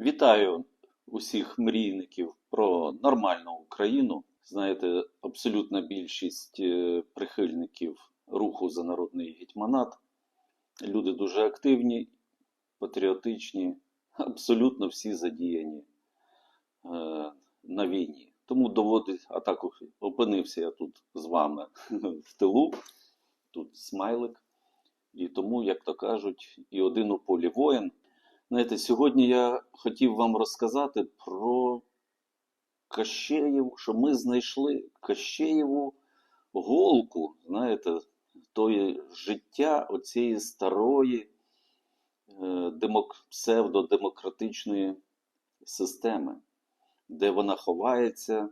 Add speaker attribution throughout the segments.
Speaker 1: Вітаю усіх мрійників про нормальну Україну. Знаєте, абсолютна більшість е, прихильників руху за народний гетьманат. Люди дуже активні, патріотичні, абсолютно всі задіяні е, на війні. Тому доводить, а так опинився я тут з вами в тилу, тут смайлик. І тому, як то кажуть, і один у полі воїн. Знаєте, сьогодні я хотів вам розказати про Кащеєву, що ми знайшли Кащеєву голку, знаєте, тої життя оцієї старої е, демок, псевдодемократичної системи, де вона ховається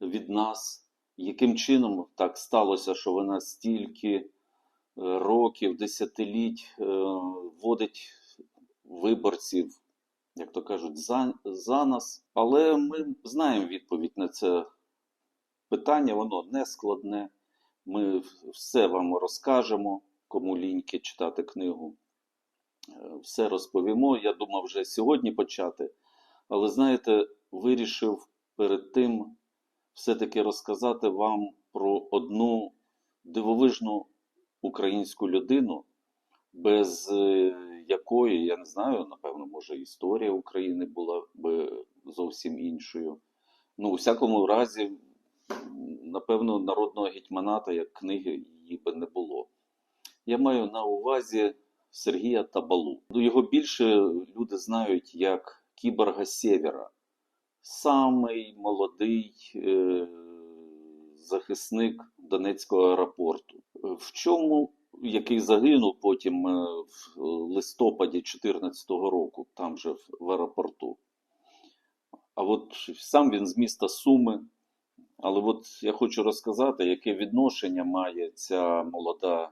Speaker 1: від нас, яким чином так сталося, що вона стільки е, років, десятиліть е, вводить виборців, як то кажуть, за, за нас. Але ми знаємо відповідь на це питання, воно не складне. Ми все вам розкажемо, кому ліньки читати книгу. Е, Все розповімо. Я думав вже сьогодні почати. Але знаєте, вирішив перед тим все-таки розказати вам про одну дивовижну українську людину, без е, якої, я не знаю, напевно, може, історія України була б зовсім іншою. Ну, у всякому разі, напевно, народного гетьманата як книги її би не було. Я маю на увазі Сергія Табалу. Ну, Його більше люди знають як кіборга Сєвєра. Самий молодий е, захисник Донецького аеропорту. В чому який загинув потім е, в листопаді 2014 року, там же в аеропорту. А от сам він з міста Суми. Але от я хочу розказати, яке відношення має ця молода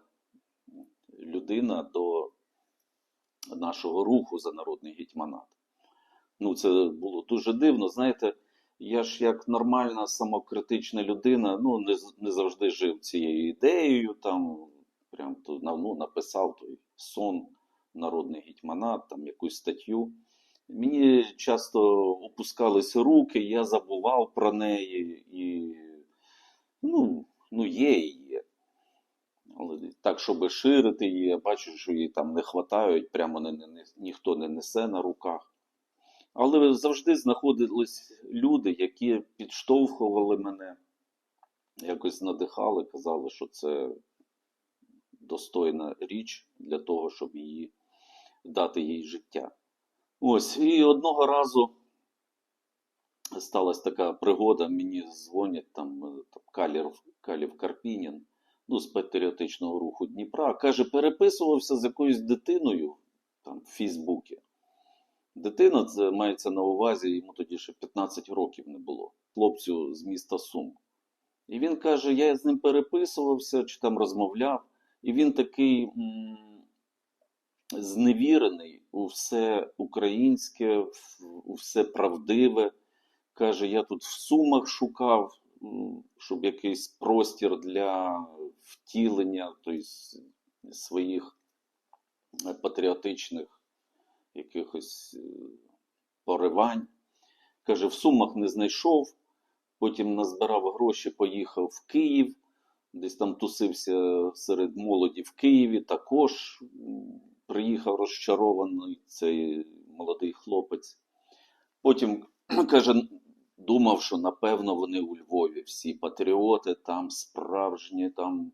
Speaker 1: людина до нашого руху за народний гетьманат. Ну, це було дуже дивно. Знаєте, я ж як нормальна самокритична людина, ну не, не завжди жив цією ідеєю, там прям то ну, написав той сон, народний гетьманат, там якусь статтю. Мені часто опускалися руки, я забував про неї і ну, ну є є. Але так, щоб ширити її, я бачу, що її там не хватають, прямо не, не- ніхто не несе на руках. Але завжди знаходились люди, які підштовхували мене, якось надихали, казали, що це достойна річ для того, щоб її дати їй життя. Ось, і одного разу сталася така пригода, мені дзвонять там, е, Калів, Калів Карпінін, ну, з патріотичного руху Дніпра, каже, переписувався з якоюсь дитиною там, в Фейсбуці. Дитина, це мається на увазі, йому тоді ще 15 років не було, хлопцю з міста Сум. І він каже: я з ним переписувався чи там розмовляв, і він такий зневірений у все українське, у все правдиве. Каже, я тут в Сумах шукав, щоб якийсь простір для втілення тобто, своїх патріотичних якихось е, поривань. Каже, в Сумах не знайшов, потім назбирав гроші, поїхав в Київ, десь там тусився серед молоді в Києві. Також приїхав розчарований цей молодий хлопець. Потім каже, думав, що напевно вони у Львові всі патріоти, там справжні там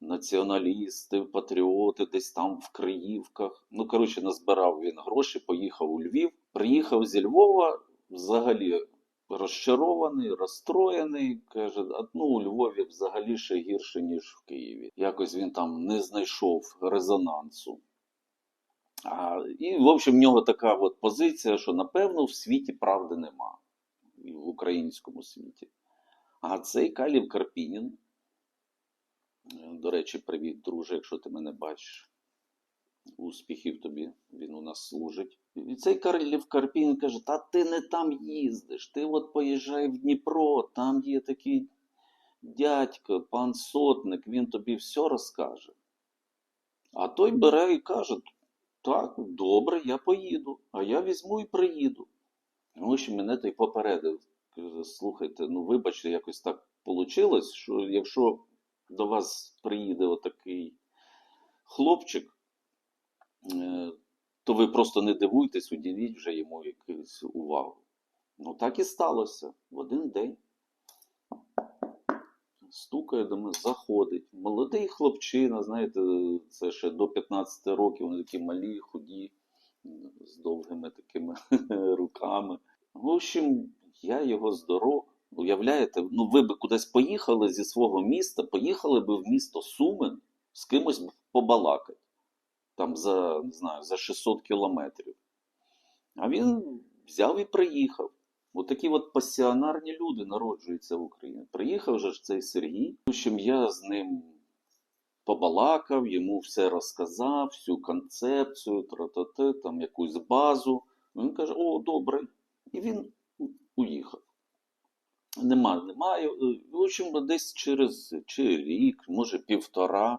Speaker 1: націоналісти, патріоти, десь там в Криївках. Ну, коротше, назбирав він гроші, поїхав у Львів. Приїхав зі Львова взагалі розчарований, розстроєний. Каже, ну у Львові взагалі ще гірше, ніж в Києві. Якось він там не знайшов резонансу. А, і, в общем, в нього така от позиція, що напевно в світі правди нема. В українському світі. А цей Калів Карпінін, до речі, привіт, друже, якщо ти мене бачиш. Успіхів тобі, він у нас служить. І цей Карлів Карпін каже: Та ти не там їздиш, ти от поїжджай в Дніпро, там є такий дядько, пан сотник, він тобі все розкаже. А той бере і каже: Так, добре, я поїду, а я візьму і приїду. Ну, що мене той попередив. Слухайте, ну вибачте, якось так вийшло, що якщо до вас приїде отакий хлопчик, то ви просто не дивуйтесь, уділіть вже йому якусь увагу. Ну так і сталося в один день. Стукає до мене, заходить. Молодий хлопчина, знаєте, це ще до 15 років, вони такі малі, худі, з довгими такими руками. В общем, я його здоров. Уявляєте, ну ви би кудись поїхали зі свого міста, поїхали би в місто Сумен з кимось побалакати. Там за, не знаю, за 600 кілометрів. А він взяв і приїхав. Отакі от пасіонарні люди народжуються в Україні. Приїхав же ж цей Сергій. В общем, я з ним побалакав, йому все розказав, всю концепцію, тра-та-та, там якусь базу. Він каже: О, добре. І він уїхав. Нема, немає. В общем, десь через чи рік, може півтора.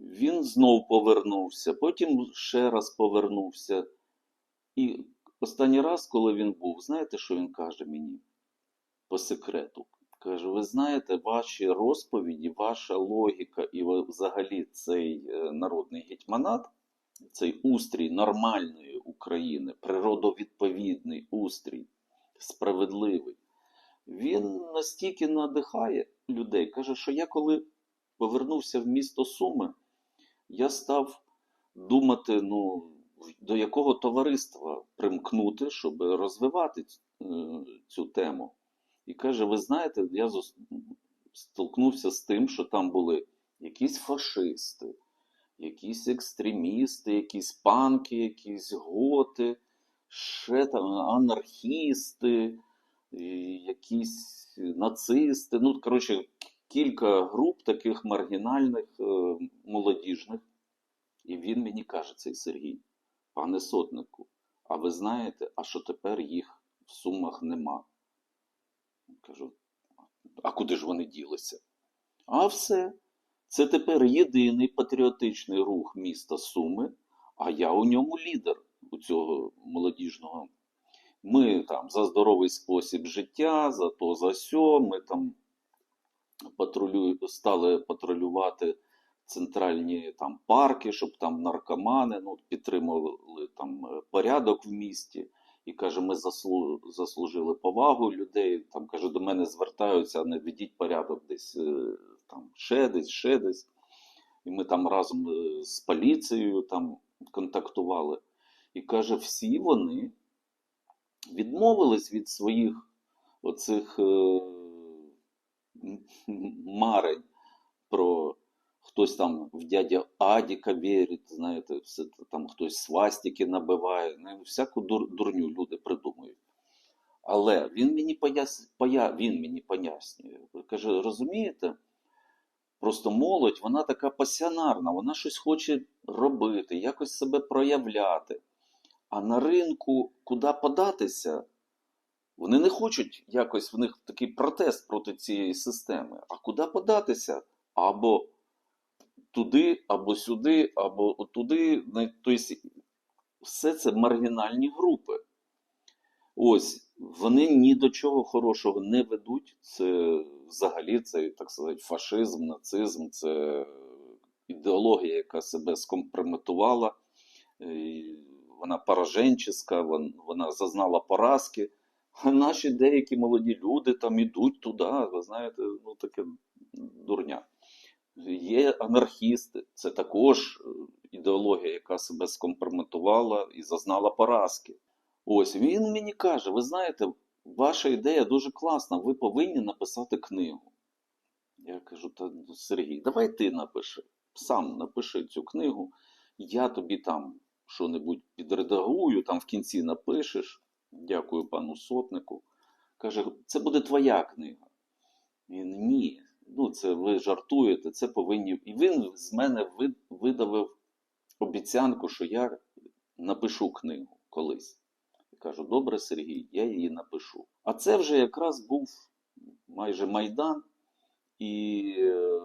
Speaker 1: Він знов повернувся, потім ще раз повернувся. І останній раз, коли він був, знаєте, що він каже мені по секрету? Каже: ви знаєте, ваші розповіді, ваша логіка і взагалі цей е, народний гетьманат, цей устрій нормальної України, природовідповідний устрій, справедливий, він настільки надихає людей. Каже, що я коли повернувся в місто Суми, я став думати, ну, до якого товариства примкнути, щоб розвивати е, цю тему. І каже: ви знаєте, я столкнувся з тим, що там були якісь фашисти, якісь екстремісти, якісь панки, якісь готи, ще там анархісти, якісь нацисти. Ну, коротше, кілька груп таких маргінальних, е, молодіжних. І він мені каже, цей Сергій, пане сотнику, а ви знаєте, а що тепер їх в сумах нема? Кажу, а куди ж вони ділися? А все. Це тепер єдиний патріотичний рух міста Суми, а я у ньому лідер у цього молодіжного. Ми там за здоровий спосіб життя, за то за сьо, ми там патрулю... стали патрулювати центральні там парки, щоб там наркомани ну, підтримували там е, порядок в місті. І каже, ми заслу... заслужили повагу людей. Там каже, до мене звертаються, не ведіть порядок десь е, там ще десь, ще десь. І ми там разом е, з поліцією там контактували. І каже, всі вони відмовились від своїх оцих марень про хтось там в дядя Адіка вірить, знаєте, все там хтось свастики набиває, ну, всяку дур, дурню люди придумують. Але він мені пояс... поя... він мені пояснює. Каже, розумієте, просто молодь, вона така пасіонарна, вона щось хоче робити, якось себе проявляти. А на ринку куди податися, вони не хочуть якось в них такий протест проти цієї системи. А куди податися? Або туди, або сюди, або туди. Тобто, все це маргінальні групи. Ось, вони ні до чого хорошого не ведуть. Це взагалі це, так сказати, фашизм, нацизм, це ідеологія, яка себе скомпрометувала. Вона пораженческа, вона зазнала поразки. Наші деякі молоді люди там ідуть туди, ви знаєте, ну таке дурня. Є анархісти, це також е, ідеологія, яка себе скомпрометувала і зазнала поразки. Ось він мені каже: ви знаєте, ваша ідея дуже класна, ви повинні написати книгу. Я кажу, та ну, Сергій, давай ти напиши. Сам напиши цю книгу, я тобі там що-небудь підредагую, там в кінці напишеш. Дякую пану сотнику. Каже, це буде твоя книга. Він ні. Ну, це ви жартуєте, це повинні. І він з мене видавив обіцянку, що я напишу книгу колись. Я кажу, добре, Сергій, я її напишу. А це вже якраз був майже Майдан, і е,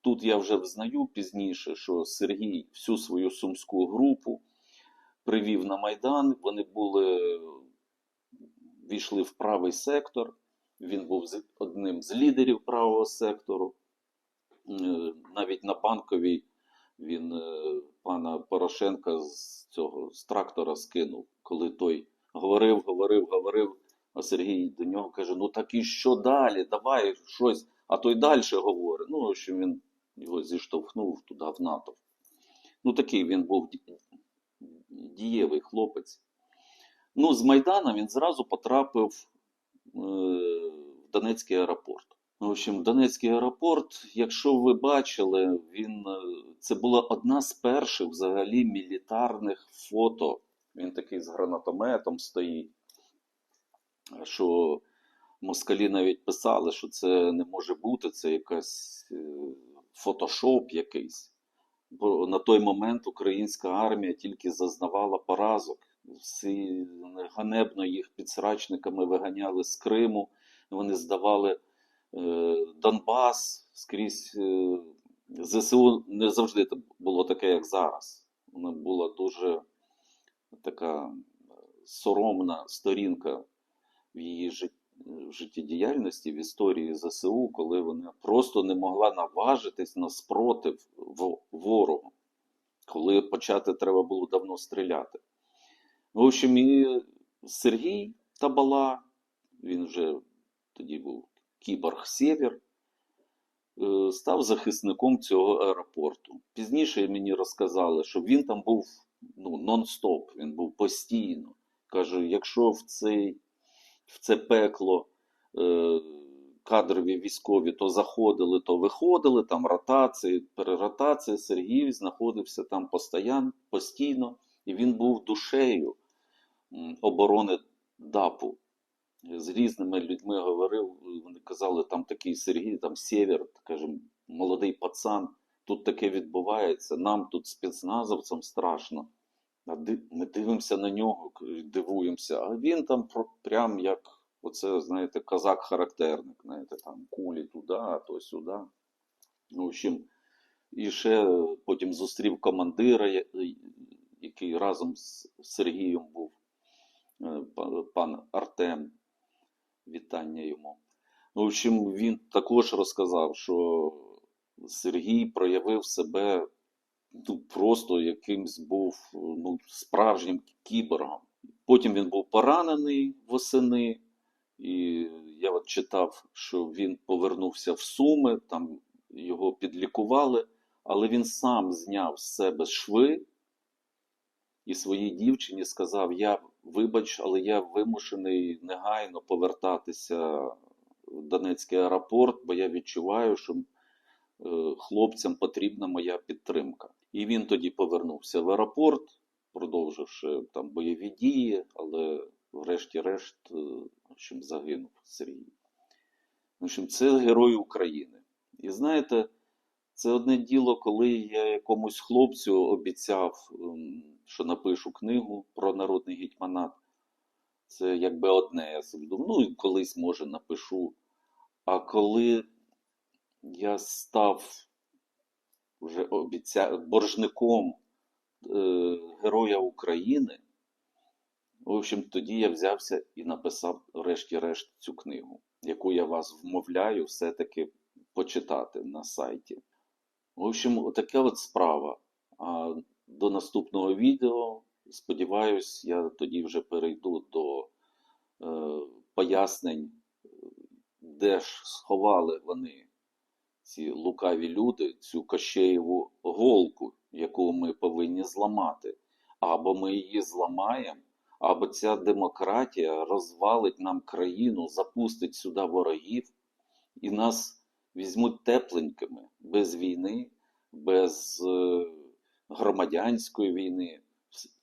Speaker 1: тут я вже взнаю пізніше, що Сергій всю свою сумську групу привів на Майдан. Вони були війшли в правий сектор. Він був одним з лідерів правого сектору. Е, Навіть на банковій він е, пана Порошенка з цього з трактора скинув, коли той говорив, говорив, говорив. А Сергій до нього каже: Ну так і що далі? Давай щось. А той далі говорить. Ну, що він його зіштовхнув туди в НАТО. Ну, такий він був дієвий хлопець. Ну, з Майдана він зразу потрапив е, в Донецький аеропорт. Ну, В общем, Донецький аеропорт, якщо ви бачили, він е, це була одна з перших взагалі мілітарних фото. Він такий з гранатометом стоїть. Що москалі навіть писали, що це не може бути, це якась е, фотошоп якийсь. На той момент українська армія тільки зазнавала поразок. Всі ганебно їх підсрачниками виганяли з Криму. Вони здавали е, Донбас скрізь. Е, ЗСУ не завжди було таке, як зараз. Вона була дуже така е, соромна сторінка в її жит- в життєдіяльності, в історії ЗСУ, коли вона просто не могла наважитись на спротив ворогу, коли почати треба було давно стріляти. В общем, і Сергій Табала, він вже тоді був кіборг Сєвєр, е, став захисником цього аеропорту. Пізніше мені розказали, що він там був ну, нон-стоп, він був постійно. Каже, якщо в, цей, в це пекло е, кадрові військові то заходили, то виходили, там ротації, переротації, Сергій знаходився там постоян, постійно, і він був душею оборони ДАПу. З різними людьми говорив, вони казали, там такий Сергій, там Сєвєр, каже, молодий пацан, тут таке відбувається, нам тут спецназовцям страшно. Ми дивимося на нього, дивуємося, а він там прям як оце, знаєте, козак-характерник, знаєте, там кулі туди, а то сюди. Ну, в общем, і ще потім зустрів командира, який разом з Сергієм був, е, пан Артем. Вітання йому. Ну, в общем, він також розказав, що Сергій проявив себе ну, просто якимсь був ну, справжнім кіборгом. Потім він був поранений восени, і я от читав, що він повернувся в Суми, там його підлікували, але він сам зняв з себе шви і своїй дівчині сказав: Я вибач, але я вимушений негайно повертатися в Донецький аеропорт, бо я відчуваю, що е, хлопцям потрібна моя підтримка. І він тоді повернувся в аеропорт, продовживши там бойові дії, але врешті-решт е, загинув Сергій. В общем, це герой України. І знаєте, це одне діло, коли я якомусь хлопцю обіцяв, ем, що напишу книгу про народний гетьманат. Це якби одне. Я собі думав, ну і колись може напишу. А коли я став вже обіця... боржником е, Героя України, в общем, тоді я взявся і написав, врешті-решт, цю книгу, яку я вас вмовляю все-таки почитати на сайті. В общем, така от справа. А до наступного відео, сподіваюсь, я тоді вже перейду до е, пояснень, де ж сховали вони, ці лукаві люди, цю кощеєву голку, яку ми повинні зламати. Або ми її зламаємо, або ця демократія розвалить нам країну, запустить сюди ворогів, і нас візьмуть тепленькими, без війни, без е, громадянської війни,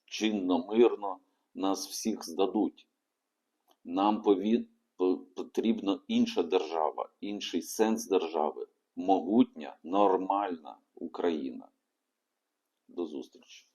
Speaker 1: чинно, мирно, нас всіх здадуть. Нам пові- по- потрібна інша держава, інший сенс держави, могутня, нормальна Україна. До зустрічі.